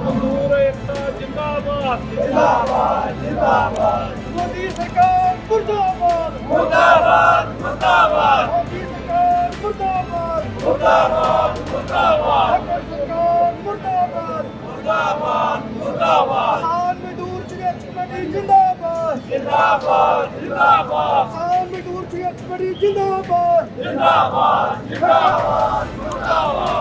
ਮਜ਼ਦੂਰ ਏਕਤਾ ਜਿੰਦਾਬਾਦ। ਜਿੰਦਾਬਾਦ ਜਿੰਦਾਬਾਦ। ਮੋਦੀ ਸਰਕਾਰ ਮੁਰਦਾਬਾਦ। ਮੁਰਦਾਬਾਦ ਮੁਰਦਾਬਾਦ। ਮੋਦੀ ਸਰਕਾਰ ਮੁਰਦਾਬਾਦ। ਮੁਰਦਾਬਾਦ ਮੁਰਦਾਬਾਦ। ਸਰਕਾਰ ਮੁਰਦਾਬਾਦ। ਮੁਰਦਾਬਾਦ ਮੁਰਦਾਬਾਦ। ਕਿਸਾਨ ਮਜ਼ਦੂਰ ਸੰਘਰਸ਼ ਕਮੇਟੀ ਜਿੰਦਾਬਾਦ। ਜਿੰਦਾਬਾਦ ਜਿੰਦਾਬਾਦ। ਕਿਸਾਨ ਮਜ਼ਦੂਰ ਸੰਘਰਸ਼ ਕਮੇਟੀ ਜਿੰਦਾਬਾਦ। ਜਿੰਦਾਬਾਦ ਜਿੰਦਾਬਾਦ। ਮੁਰਦਾਬਾਦ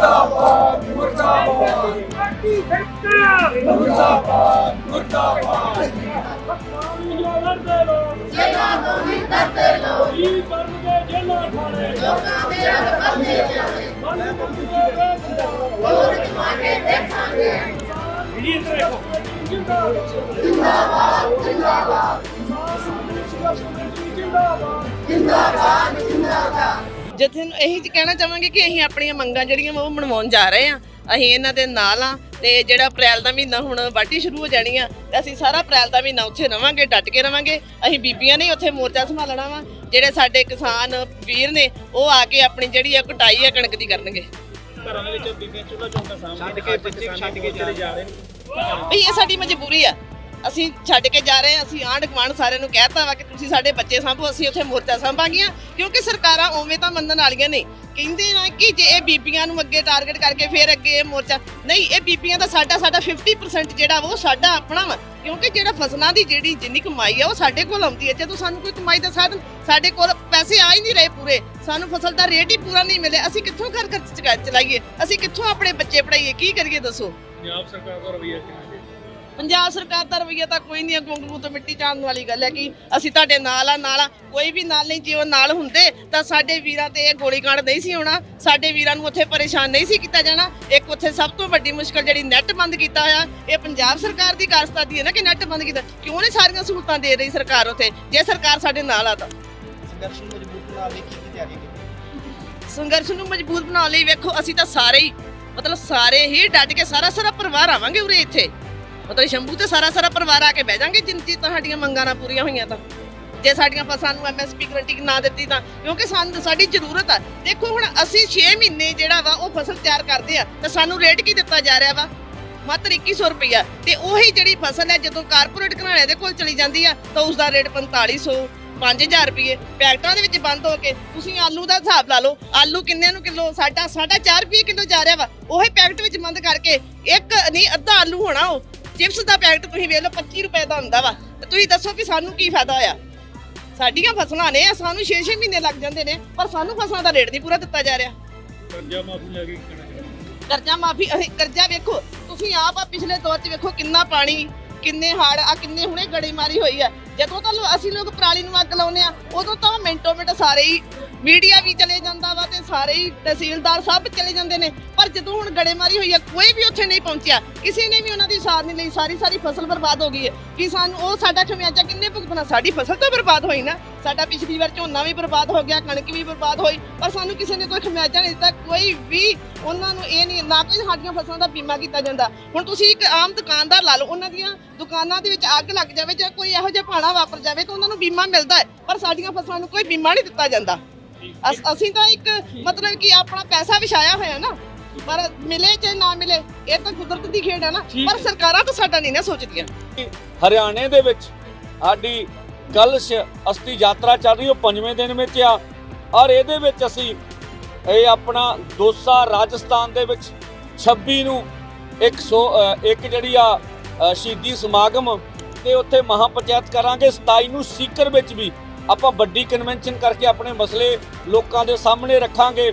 ਮੁਰਦਾਬਾਦ ਮੁਰਦਾਬਾਦ ਪਾਰਟੀ ਸਰਕਾਰ ਮੁਰਦਾਬਾਦ। ਮੁਰਦਾਬਾਦ ਜੇਲਾਂ ਤੋਂ ਨਹੀਂ ਡਰਦੇ ਲੋਕ ਕੀ ਕਰਨਗੇ ਜੇਲਾਂ ਖਾਣੇ ਲੋਕਾਂ ਦੇ ਰੰਗ ਬੰਦੇ ਜਾਣੇ ਹੋਰ ਜਮਾਨੇ ਦੇਖਾਂਗੇ ਇਹ ਦੇਖੋ ਜਿੰਦਾਬਾਦ ਜਿੱਥੇ ਨੂੰ ਇਹੀ ਕਹਿਣਾ ਚਾਹਾਂਗੇ ਕਿ ਅਸੀਂ ਆਪਣੀਆਂ ਮੰਗਾਂ ਜਿਹੜੀਆਂ ਉਹ ਮਨਵਾਉਣ ਜਾ ਰਹੇ ਆ ਅਸੀਂ ਇਹਨਾਂ ਦੇ ਨਾਲ ਆ ਤੇ ਜਿਹੜਾ ਅਪ੍ਰੈਲ ਦਾ ਮਹੀਨਾ ਹੁਣ ਵਾਢੀ ਸ਼ੁਰੂ ਹੋ ਜਾਣੀ ਆ ਤੇ ਅਸੀਂ ਸਾਰਾ ਅਪ੍ਰੈਲ ਦਾ ਮਹੀਨਾ ਉੱਥੇ ਰਵਾਂਗੇ ਡਟ ਕੇ ਰਵਾਂਗੇ। ਅਸੀਂ ਬੀਬੀਆਂ ਨੇ ਉੱਥੇ ਮੋਰਚਾ ਸੰਭਾਲਣਾ ਵਾ ਜਿਹੜੇ ਸਾਡੇ ਕਿਸਾਨ ਵੀਰ ਨੇ ਉਹ ਆ ਕੇ ਆਪਣੀ ਜਿਹੜੀ ਆ ਕਟਾਈ ਆ ਕਣਕ ਦੀ ਕਰਨਗੇ। ਘਰਾਂ ਦੇ ਵਿੱਚ ਬੀਬੀਆਂ ਚੁੱਲ੍ਹਾ ਚੌਂਕਾ ਸਾਹਮਣੇ ਕੇ ਬੱਚੇ ਛੱਡ ਕੇ ਚਲੇ ਜਾ ਰਹੇ ਨੇ। ਵੀ ਇਹ ਸਾਡੀ ਮਜਬੂਰੀ ਆ। ਅਸੀਂ ਛੱਡ ਕੇ ਜਾ ਰਹੇ ਹਾਂ, ਅਸੀਂ ਆਂਢ ਗੁਆਂਢ ਸਾਰਿਆਂ ਨੂੰ ਕਹਿਤਾ ਵਾ ਕਿ ਤੁਸੀਂ ਸਾਡੇ ਬੱਚੇ ਸੰਭੋ, ਅਸੀਂ ਉੱਥੇ ਮੋਰਚਾ ਸੰਭਾਂਗੀਆਂ ਕਿਉਂਕਿ ਸਰਕਾਰਾਂ ਉਵੇਂ ਤਾਂ ਮੰਨਣ ਵਾਲੀਆਂ ਨਹੀਂ। ਕਹਿੰਦੇ ਨਾ ਕਿ ਜੇ ਇਹ ਬੀਬੀਆਂ ਨੂੰ ਅੱਗੇ ਟਾਰਗੇਟ ਕਰਕੇ ਫਿਰ ਅੱਗੇ ਇਹ ਮੋਰਚਾ, ਨਹੀਂ, ਇਹ ਬੀਬੀਆਂ ਦਾ ਸਾਡਾ ਸਾਡਾ 50% ਜਿਹੜਾ ਉਹ ਸਾਡਾ ਆਪਣਾ ਵਾ, ਕਿਉਂਕਿ ਜਿਹੜਾ ਫਸਲਾਂ ਦੀ ਜਿਹੜੀ ਜਿੰਨੀ ਕਮਾਈ ਆ ਉਹ ਸਾਡੇ ਕੋਲ ਆਉਂਦੀ ਹੈ। ਜਦੋਂ ਸਾਨੂੰ ਕੋਈ ਕਮਾਈ ਦਾ ਸਾਧਨ ਸਾਡੇ ਕੋਲ ਪੈਸੇ ਆ ਹੀ ਨਹੀਂ ਰਹੇ ਪੂਰੇ, ਸਾਨੂੰ ਫਸਲ ਦਾ ਰੇਟ ਹੀ ਪੂਰਾ ਨਹੀਂ ਮਿਲਿਆ, ਅਸੀਂ ਕਿੱਥੋਂ ਘਰ ਘਰ ਚਲਾਈਏ, ਅਸੀਂ ਕਿੱਥੋਂ ਆਪਣੇ ਬੱਚੇ ਪੜਾਈਏ ਕੀ ਕਰੀਏ ਦੱਸੋ? ਪੰਜਾਬ ਸਰਕਾਰ ਦਾ ਰਵਈਆ ਕਿਵੇਂ ਜੀ ਪੰਜਾਬ ਸਰਕਾਰ ਦਾ ਰਵਈਆ ਤਾਂ ਕੋਈ ਨਹੀਂ ਗੁੰਗੂ ਤੋਂ ਮਿੱਟੀ ਚਾੜਨ ਵਾਲੀ ਗੱਲ ਹੈ ਕਿ ਅਸੀਂ ਤੁਹਾਡੇ ਨਾਲ ਆ ਨਾਲ ਆ। ਕੋਈ ਵੀ ਨਾਲ ਨਹੀਂ ਜੇ ਉਹ ਨਾਲ ਹੁੰਦੇ ਤਾਂ ਸਾਡੇ ਵੀਰਾਂ ਤੇ ਇਹ ਗੋਲੀकांड ਨਹੀਂ ਸੀ ਹੋਣਾ। ਸਾਡੇ ਵੀਰਾਂ ਨੂੰ ਉੱਥੇ ਪਰੇਸ਼ਾਨ ਨਹੀਂ ਸੀ ਕੀਤਾ ਜਾਣਾ। ਇੱਕ ਉੱਥੇ ਸਭ ਤੋਂ ਵੱਡੀ ਮੁਸ਼ਕਲ ਜਿਹੜੀ ਨੈਟ ਬੰਦ ਕੀਤਾ ਹੋਇਆ ਇਹ ਪੰਜਾਬ ਸਰਕਾਰ ਦੀ ਕਾਰਸਤਾਦੀ ਹੈ ਨਾ ਕਿ ਨੈਟ ਬੰਦ ਕੀਤਾ। ਕਿਉਂ ਨਹੀਂ ਸਾਰੀਆਂ ਸਹੂਲਤਾਂ ਦੇ ਰਹੀ ਸਰਕਾਰ ਉੱਥੇ? ਜੇ ਸਰਕਾਰ ਸਾਡੇ ਨਾਲ ਆ ਤਾਂ। ਸੰਘਰਸ਼ ਨੂੰ ਮਜ਼ਬੂਤ ਬਣਾਉਣ ਲਈ ਕੀ ਕੀ ਤਿਆਰੀ ਕੀਤੀ ਸੰਘਰਸ਼ ਨੂੰ ਮਜ਼ਬੂਤ ਬਣਾਉਣ ਲਈ ਵੇਖੋ ਅਸੀਂ ਤਾਂ ਸਾਰੇ ਹੀ ਮਤਲਬ ਸਾਰੇ ਹੀ ਡਟ ਕੇ ਸਾਰਾ ਸਾਰਾ ਪਰਿਵਾਰ ਆਵਾਂਗੇ ਉਰੇ ਇੱਥੇ। ਮਤਲਬ ਸ਼ੰਭੂ ਤੇ ਸਾਰਾ ਸਾਰਾ ਪਰਿਵਾਰ ਆ ਕੇ ਬਹਿ ਜਾਾਂਗੇ ਜਿੰਨ ਚੀਜ਼ ਤੁਹਾਡੀਆਂ ਮੰਗਾਂ ਨਾ ਪੂਰੀਆਂ ਹੋਈਆਂ ਤਾਂ। ਜੇ ਸਾਡੀਆਂ ਫਸਲਾਂ ਨੂੰ ਐਮਐਸਪੀ ਗਰੰਟੀ ਨਾ ਦਿੱਤੀ ਤਾਂ, ਕਿਉਂਕਿ ਸਾਨੂੰ ਸਾਡੀ ਜ਼ਰੂਰਤ ਆ। ਦੇਖੋ ਹੁਣ ਅਸੀਂ 6 ਮਹੀਨੇ ਜਿਹੜਾ ਵਾ ਉਹ ਫਸਲ ਤਿਆਰ ਕਰਦੇ ਆ, ਤੇ ਸਾਨੂੰ ਰੇਟ ਕੀ ਦਿੱਤਾ ਜਾ ਰਿਹਾ ਵਾ? ਮਾਤਰ 2100 ਰੁਪਈਆ। ਤੇ ਉਹੀ ਜਿਹੜੀ ਫਸਲ ਹੈ, ਜਦੋਂ ਕਾਰਪੋਰੇਟ ਘਰਾਣੇ ਦੇ ਕੋਲ ਚਲੀ ਜਾਂਦੀ ਆ, ਤਾਂ ਉਸ ਦਾ ਰੇਟ 4500 5000 ਰੁਪਏ ਪੈਕਟਾਂ ਦੇ ਵਿੱਚ ਬੰਦ ਹੋ ਕੇ ਤੁਸੀਂ ਆਲੂ ਦਾ ਹਿਸਾਬ ਲਾ ਲਓ, ਆਲੂ ਕਿੰਨੇ ਨੂੰ ਕਿਲੋ, ਸਾਡਾ ਸਾਡਾ 4 ਰੁਪਏ ਕਿਲੋ ਜਾ ਰਿਹਾ ਵਾ। ਉਹੀ ਪੈਕਟ ਵਿੱਚ ਬੰਦ ਕਰਕੇ ਇੱਕ, ਨਹੀਂ, ਅੱਧਾ ਆਲੂ ਹੋਣਾ ਉਹ। ਚਿਪਸ ਦਾ ਪੈਕਟ ਤੁਸੀਂ ਵੇਖ ਲਓ 25 ਰੁਪਏ ਦਾ ਹੁੰਦਾ ਵਾ। ਤੇ ਤੁਸੀਂ ਦੱਸੋ ਕਿ ਸਾਨੂੰ ਕੀ ਫਾਇਦਾ ਹੋਇਆ? ਸਾਡੀਆਂ ਫਸਲਾਂ ਨੇ ਸਾਨੂੰ 6-6 ਮਹੀਨੇ ਲੱਗ ਜਾਂਦੇ ਨੇ ਪਰ ਸਾਨੂੰ ਫਸਲਾਂ ਦਾ ਰੇਟ ਨਹੀਂ ਪੂਰਾ ਦਿੱਤਾ ਜਾ ਰਿਹਾ। ਕਰਜ਼ਾ ਮਾਫੀ ਲੈ ਕੇ ਕਰਜ਼ਾ ਮਾਫੀ ਅਸੀਂ ਕਰਜ਼ਾ ਵੇਖੋ ਤੁਸੀਂ ਆਪ ਆ ਪਿਛਲੇ ਦੌਰ 'ਚ ਵੇਖੋ ਕਿੰਨਾ ਪਾਣੀ ਕਿੰਨੇ ਹੜ ਆ ਕਿੰਨੇ ਹੁਣੇ ਗੜੇਮਾਰੀ ਹੋਈ ਆ। ਜਦੋਂ ਤਾਂ ਅਸੀਂ ਲੋਕ ਪਰਾਲੀ ਨੂੰ ਅੱਗ ਲਾਉਨੇ ਆ ਉਦੋਂ ਤਾਂ ਮਿੰਟੋ ਮਿੰਟ ਸਾਰੇ ਹੀ ਮੀਡੀਆ ਵੀ ਚਲੇ ਜਾਂਦਾ ਵਾ ਤੇ ਸਾਰੇ ਹੀ ਤਹਿਸੀਲਦਾਰ ਸਭ ਚਲੇ ਜਾਂਦੇ ਨੇ। ਪਰ ਜਦੋਂ ਹੁਣ ਗੜੇਮਾਰੀ ਹੋਈ ਆ, ਕੋਈ ਵੀ ਉੱਥੇ ਨਹੀਂ ਪਹੁੰਚਿਆ। ਕਿਸੇ ਨੇ ਵੀ ਉਹਨਾਂ ਦੀ ਸਾਰ ਨਹੀਂ ਲਈ, ਸਾਰੀ ਸਾਰੀ ਫਸਲ ਬਰਬਾਦ ਹੋ ਗਈ ਹੈ। ਕਿ ਸਾਨੂੰ ਉਹ ਸਾਡਾ ਖਮਿਆਜਾ ਕਿੰਨੇ ਭੁਗਤਣਾ ਸਾਡੀ ਫਸਲ ਤਾਂ ਬਰਬਾਦ ਹੋਈ ਨਾ। ਸਾਡਾ ਪਿਛਲੀ ਵਾਰ ਝੋਨਾ ਵੀ ਬਰਬਾਦ ਹੋ ਗਿਆ, ਕਣਕ ਵੀ ਬਰਬਾਦ ਹੋਈ। ਪਰ ਸਾਨੂੰ ਕਿਸੇ ਨੇ ਕੋਈ ਖਮਿਆਜਾ ਨਹੀਂ ਦਿੱਤਾ, ਕੋਈ ਵੀ ਉਹਨਾਂ ਨੂੰ ਇਹ ਨਹੀਂ, ਨਾ ਕੋਈ ਸਾਡੀਆਂ ਫਸਲਾਂ ਦਾ ਬੀਮਾ ਕੀਤਾ ਜਾਂਦਾ। ਹੁਣ ਤੁਸੀਂ ਇੱਕ ਆਮ ਦੁਕਾਨਦਾਰ ਲਾ ਲਓ, ਉਹਨਾਂ ਦੀਆਂ ਦੁਕਾਨਾਂ ਦੇ ਵਿੱਚ ਅੱਗ ਲੱਗ ਜਾਵੇ ਜਾਂ ਕੋਈ ਇਹੋ ਜਿਹਾ ਭਾਣਾ ਵਾਪਰ ਜਾਵੇ ਤਾਂ ਉਹਨਾਂ ਨੂੰ ਬੀਮਾ ਮਿਲਦਾ ਹੈ। ਪਰ ਸਾਡੀਆਂ ਫਸਲਾਂ ਨੂੰ ਕੋਈ ਬੀਮਾ ਨਹੀਂ ਦਿੱਤਾ ਜਾਂਦਾ। ਅਸ- ਅਸੀਂ ਤਾਂ ਇੱਕ ਮਤਲਬ ਕਿ ਆਪਣਾ ਪੈਸਾ ਵਿਛਾਇਆ ਹੋਇਆ ਨਾ। ਪਰ ਮਿਲੇ ਚਾਹੇ ਨਾ ਮਿਲੇ ਇਹ ਤਾਂ ਕੁਦਰਤ ਦੀ ਖੇਡ ਹੈ ਨਾ। ਪਰ ਸਰਕਾਰਾਂ ਤਾਂ ਸਾਡਾ ਨਹੀਂ ਨਾ ਸੋਚਦੀਆਂ। ਹਰਿਆਣੇ ਦੇ ਵਿੱਚ ਸਾਡੀ ਕੱਲ ਅਸਤੀ ਯਾਤਰਾ ਚੱਲ ਰਹੀ ਉਹ ਪੰਜਵੇਂ ਦਿਨ ਵਿੱਚ ਆ। ਔਰ ਇਹਦੇ ਵਿੱਚ ਅਸੀਂ ਇਹ ਆਪਣਾ ਦੋਸਾ ਰਾਜਸਥਾਨ ਦੇ ਵਿੱਚ 26 ਨੂੰ 100 ਅ, ਇੱਕ ਜਿਹੜੀ ਆ ਅ, ਸ਼ਹੀਦੀ ਸਮਾਗਮ ਤੇ ਉੱਥੇ ਮਹਾਪੰਚਾਇਤ ਕਰਾਂਗੇ। 27 ਨੂੰ ਸੀਕਰ ਵਿੱਚ ਵੀ ਆਪਾਂ ਵੱਡੀ ਕਨਵੈਨਸ਼ਨ ਕਰਕੇ ਆਪਣੇ ਮਸਲੇ ਲੋਕਾਂ ਦੇ ਸਾਹਮਣੇ ਰੱਖਾਂਗੇ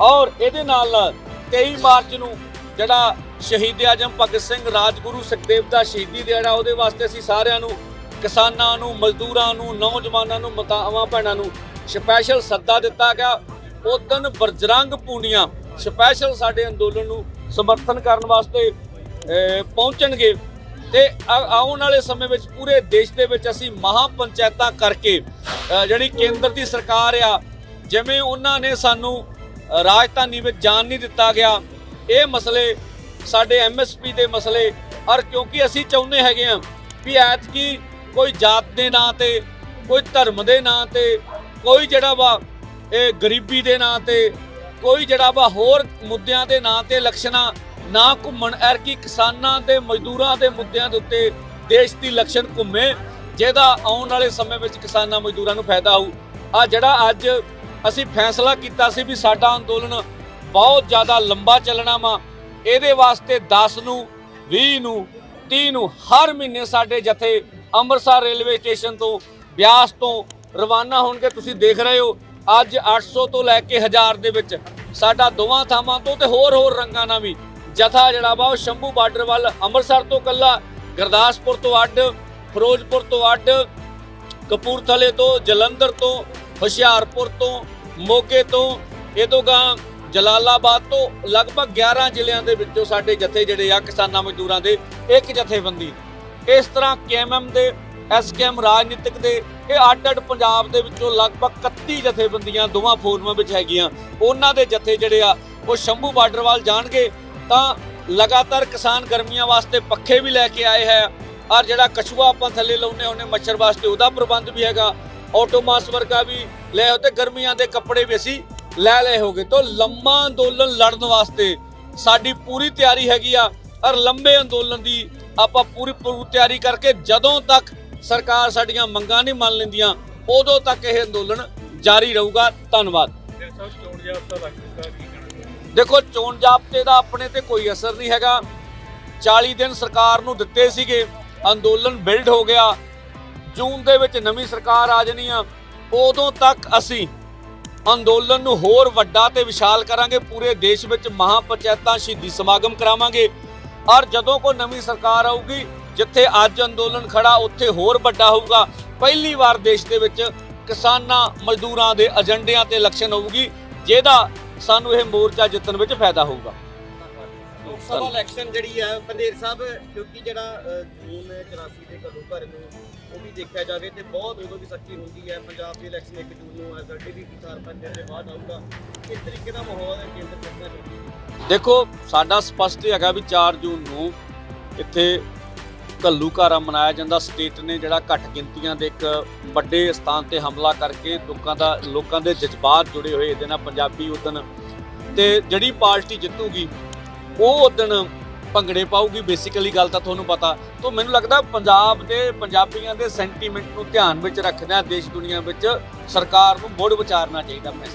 ਔਰ ਇਹਦੇ ਨਾਲ ਨਾਲ 23 ਮਾਰਚ ਨੂੰ ਜਿਹੜਾ ਸ਼ਹੀਦ ਆਜਮ ਭਗਤ ਸਿੰਘ ਰਾਜਗੁਰੂ ਸੁਖਦੇਵ ਦਾ ਸ਼ਹੀਦੀ ਦਿਹਾੜਾ, ਉਹਦੇ ਵਾਸਤੇ ਅਸੀਂ ਸਾਰਿਆਂ ਨੂੰ, ਕਿਸਾਨਾਂ ਨੂੰ, ਮਜ਼ਦੂਰਾਂ ਨੂੰ, ਨੌਜਵਾਨਾਂ ਨੂੰ, ਮਤਾਵਾਂ, ਭੈਣਾਂ ਨੂੰ ਸਪੈਸ਼ਲ ਸੱਦਾ ਦਿੱਤਾ ਗਿਆ। ਉਦਨ ਬਰਜਰੰਗ ਪੂਣੀਆਂ ਸਪੈਸ਼ਲ ਸਾਡੇ ਅੰਦੋਲਨ ਨੂੰ ਸਮਰਥਨ ਕਰਨ ਵਾਸਤੇ ਪਹੁੰਚਣਗੇ। ਤੇ ਆਉਣ ਵਾਲੇ ਸਮੇਂ ਵਿੱਚ ਪੂਰੇ ਦੇਸ਼ ਦੇ ਵਿੱਚ ਅਸੀਂ ਮਹਾ ਪੰਚਾਇਤਾਂ ਕਰਕੇ ਜਿਹੜੀ ਕੇਂਦਰ ਦੀ ਸਰਕਾਰ ਆ, ਜਿਵੇਂ ਉਹਨਾਂ ਨੇ ਸਾਨੂੰ ਰਾਜਧਾਨੀ ਵਿੱਚ ਜਾਣ ਨਹੀਂ ਦਿੱਤਾ ਗਿਆ, ਇਹ ਮਸਲੇ, ਸਾਡੇ ਐਮਐਸਪੀ ਦੇ ਮਸਲੇ, ਔਰ ਕਿਉਂਕਿ ਅਸੀਂ ਚਾਹੁੰਦੇ ਹੈਗੇ ਆ ਵੀ ਐਤਕੀ ਕੋਈ ਜਾਤ ਦੇ ਨਾਂ ਤੇ, ਕੋਈ ਧਰਮ ਦੇ ਨਾਂ ਤੇ, ਕੋਈ ਜਿਹੜਾ ਵਾ, ਇਹ ਗਰੀਬੀ ਦੇ ਨਾਂ ਤੇ, ਕੋਈ ਜਿਹੜਾ ਵਾ ਹੋਰ ਮੁੱਦਿਆਂ ਦੇ ਨਾਂ ਤੇ ਇਲੈਕਸ਼ਨਾਂ ਨਾ ਘੁੰਮਣ, ਐਰਕੀ ਕਿਸਾਨਾਂ ਦੇ, ਮਜ਼ਦੂਰਾਂ ਦੇ ਮੁੱਦਿਆਂ ਦੇ ਉੱਤੇ ਦੇਸ਼ ਦੀ ਇਲੈਕਸ਼ਨ ਘੁੰਮੇ, ਜਿਹਦਾ ਆਉਣ ਵਾਲੇ ਸਮੇਂ ਵਿੱਚ ਕਿਸਾਨਾਂ, ਮਜ਼ਦੂਰਾਂ ਨੂੰ ਫਾਇਦਾ ਹੋਊ। ਆ ਜਿਹੜਾ ਅੱਜ ਅਸੀਂ ਫੈਸਲਾ ਕੀਤਾ ਸੀ ਵੀ ਸਾਡਾ ਅੰਦੋਲਨ ਬਹੁਤ ਜ਼ਿਆਦਾ ਲੰਬਾ ਚੱਲਣਾ ਵਾ, ਇਹਦੇ ਵਾਸਤੇ 10 ਨੂੰ 20 ਨੂੰ 30 ਨੂੰ, ਹਰ ਮਹੀਨੇ ਸਾਡੇ ਜਥੇ ਅੰਮ੍ਰਿਤਸਰ ਰੇਲਵੇ ਸਟੇਸ਼ਨ ਤੋਂ, ਬਿਆਸ ਤੋਂ ਰਵਾਨਾ ਹੋਣਗੇ, ਤੁਸੀਂ ਦੇਖ ਰਹੇ ਹੋ, ਅੱਜ 800 ਤੋਂ ਲੈ ਕੇ 1000 ਦੇ ਵਿੱਚ ਸਾਡਾ ਦੋਵਾਂ ਥਾਵਾਂ ਤੋਂ ਤੇ ਹੋਰ ਹੋਰ ਰੰਗਾਂ ਨਾਲ ਵੀ ਜਥਾ ਜਿਹੜਾ ਵਾ ਉਹ ਸ਼ੰਭੂ ਬਾਰਡਰ ਵੱਲ ਅੰਮ੍ਰਿਤਸਰ ਤੋਂ ਕੱਲਾ ਗੁਰਦਾਸਪੁਰ ਤੋਂ ਅੱਡ, ਫਿਰੋਜ਼ਪੁਰ ਤੋਂ ਅੱਡ, ਕਪੂਰਥਲੇ ਤੋਂ ਜਲੰਧਰ ਤੋਂ, ਹੁਸ਼ਿਆਰਪੁਰ ਤੋਂ, ਮੋਗੇ ਤੋਂ, ਇਹ ਤੋਂ ਗਾਂ ਜਲਾਲਾਬਾਦ ਤੋਂ ਲਗਭਗ 11 ਜ਼ਿਲ੍ਹਿਆਂ ਦੇ ਵਿੱਚੋਂ ਸਾਡੇ ਜਥੇ ਜਿਹੜੇ ਆ ਕਿਸਾਨਾਂ ਮਜ਼ਦੂਰਾਂ ਦੇ ਇੱਕ ਜਥੇਬੰਦੀ ਇਸ ਤਰ੍ਹਾਂ ਕੇਐਮਐਮ ਦੇ, ਐਸਕੇਐਮ ਰਾਜਨੀਤਿਕ ਦੇ, ਇਹ ਅੱਡ-ਅੱਡ ਪੰਜਾਬ ਦੇ ਵਿੱਚੋਂ ਲਗਭਗ 31 ਜਥੇਬੰਦੀਆਂ ਦੋਵਾਂ ਫੋਰਮਾਂ ਵਿੱਚ ਹੈਗੀਆਂ। ਉਹਨਾਂ ਦੇ ਜਥੇ ਜਿਹੜੇ ਆ, ਉਹ ਸ਼ੰਭੂ ਬਾਰਡਰ ਵੱਲ ਜਾਣਗੇ। ਤਾਂ ਲਗਾਤਾਰ ਕਿਸਾਨ ਗਰਮੀਆਂ ਵਾਸਤੇ ਪੱਖੇ ਵੀ ਲੈ ਕੇ ਆਏ ਹੈ। ਔਰ ਜਿਹੜਾ ਕਛੂਆ ਆਪਾਂ ਥੱਲੇ ਲਾਉਨੇ ਉਹਨੇ ਮੱਛਰ ਵਾਸਤੇ, ਉਹਦਾ ਪ੍ਰਬੰਧ ਵੀ ਹੈਗਾ। ਆਟੋਮਾਸ ਵਰਗਾ ਵੀ ਲੈ ਆਓ ਤੇ ਗਰਮੀਆਂ ਦੇ ਕੱਪੜੇ ਵੀ ਅਸੀਂ ਲੈ ਲਏ ਹੋਗੇ। ਤੋਂ ਲੰਮਾ ਅੰਦੋਲਨ ਲੜਨ ਵਾਸਤੇ ਸਾਡੀ ਪੂਰੀ ਤਿਆਰੀ ਹੈਗੀ ਆ। ਔਰ ਲੰਬੇ ਅੰਦੋਲਨ ਦੀ ਆਪਾਂ ਪੂਰੀ ਪੂਰੀ ਤਿਆਰੀ ਕਰਕੇ ਜਦੋਂ ਤੱਕ ਸਰਕਾਰ ਸਾਡੀਆਂ ਮੰਗਾਂ ਨਹੀਂ ਮੰਨ ਲੈਂਦੀਆਂ, ਉਦੋਂ ਤੱਕ ਇਹ ਅੰਦੋਲਨ ਜਾਰੀ ਰਹੂਗਾ। ਧੰਨਵਾਦ। ਦੇਖੋ, ਚੋਣ ਜਾਬਤੇ ਦਾ ਆਪਣੇ ਤੇ ਕੋਈ ਅਸਰ ਨਹੀਂ ਹੈਗਾ। 40 ਦਿਨ ਸਰਕਾਰ ਨੂੰ ਦਿੱਤੇ ਸੀਗੇ, ਅੰਦੋਲਨ ਬਿਲਡ ਹੋ ਗਿਆ। ਜੂਨ ਦੇ ਵਿੱਚ ਨਵੀਂ ਸਰਕਾਰ ਆ ਜਾਣੀ ਆ, ਉਦੋਂ ਤੱਕ ਅਸੀਂ ਅੰਦੋਲਨ ਨੂੰ ਹੋਰ ਵੱਡਾ ਤੇ ਵਿਸ਼ਾਲ ਕਰਾਂਗੇ, ਪੂਰੇ ਦੇਸ਼ ਵਿੱਚ ਮਹਾ ਪੰਚਾਇਤਾਂ ਸ਼ਹੀਦੀ ਸਮਾਗਮ ਕਰਾਵਾਂਗੇ। ਔਰ ਜਦੋਂ ਕੋਈ ਨਵੀਂ ਸਰਕਾਰ ਆਊਗੀ, ਜਿੱਥੇ ਅੱਜ ਅੰਦੋਲਨ ਖੜਾ, ਉੱਥੇ ਹੋਰ ਵੱਡਾ ਹੋਊਗਾ। ਪਹਿਲੀ ਵਾਰ ਦੇਸ਼ ਦੇ ਵਿੱਚ ਕਿਸਾਨਾਂ ਮਜ਼ਦੂਰਾਂ ਦੇ ਏਜੰਡਿਆਂ ਤੇ ਇਲੈਕਸ਼ਨ ਹੋਊਗੀ, ਜਿਹਦਾ ਸਾਨੂੰ ਇਹ ਮੋਰਚਾ ਜਿੱਤਣ ਵਿੱਚ ਫਾਇਦਾ ਹੋਊਗਾ। ਲੋਕ ਸਭਾ ਇਲੈਕਸ਼ਨ ਜਿਹੜੀ ਹੈ ਬੰਦੇਰ ਸਾਹਿਬ ਕਿਉਂਕਿ ਜਿਹੜਾ ਅ, ਜੂਨ 84 ਦੇ ਕਦੋਂ ਘਰ ਨੂੰ ਉਹ ਵੀ ਦੇਖਿਆ ਜਾਵੇ ਤੇ ਬਹੁਤ ਉਦੋਂ ਵੀ ਸੱਚੀ ਹੁੰਦੀ ਹੈ ਪੰਜਾਬ ਦੀ ਇਲੈਕਸ਼ਨ 1 ਜੂਨ ਨੂੰ ਵੀ 4-5 ਦਿਨ ਦੇ ਬਾਅਦ ਆਊਗਾ। ਕਿਸ ਤਰੀਕੇ ਦਾ ਮਾਹੌਲ ਹੈ ਕੇਂਦਰ ਸਰਕਾਰ ਦੇਖੋ ਸਾਡਾ ਸਪਸ਼ਟ ਹੈਗਾ ਵੀ 4 ਜੂਨ ਨੂੰ ਇੱਥੇ ਕੱਲੂ ਘਾਰਾ ਮਨਾਇਆ ਜਾਂਦਾ। ਸਟੇਟ ਨੇ ਜਿਹੜਾ ਘੱਟ ਗਿਣਤੀਆਂ ਦੇ ਇੱਕ ਵੱਡੇ ਸਥਾਨ ਤੇ ਹਮਲਾ ਕਰਕੇ ਲੋਕਾਂ ਦਾ, ਲੋਕਾਂ ਦੇ ਜਜ਼ਬਾਤ ਜੁੜੇ ਹੋਏ ਇਹਦੇ ਨਾਲ ਪੰਜਾਬੀ ਉਦਣ ਤੇ ਜਿਹੜੀ ਪਾਰਟੀ ਜਿੱਤੂਗੀ, ਉਹ ਉਦਣ ਭੰਗੜੇ ਪਾਊਗੀ। ਬੇਸਿਕਲੀ ਗੱਲ ਤਾਂ ਤੁਹਾਨੂੰ ਪਤਾ। ਤੋਂ ਮੈਨੂੰ ਲੱਗਦਾ ਪੰਜਾਬ ਦੇ ਪੰਜਾਬੀਆਂ ਦੇ ਸੈਂਟੀਮੈਂਟ ਨੂੰ ਧਿਆਨ ਵਿੱਚ ਰੱਖਦਿਆਂ, ਦੇਸ਼ ਦੁਨੀਆ ਵਿੱਚ ਸਰਕਾਰ ਨੂੰ ਮੁੜ ਵਿਚਾਰਨਾ ਚਾਹੀਦਾ ਮੈਂ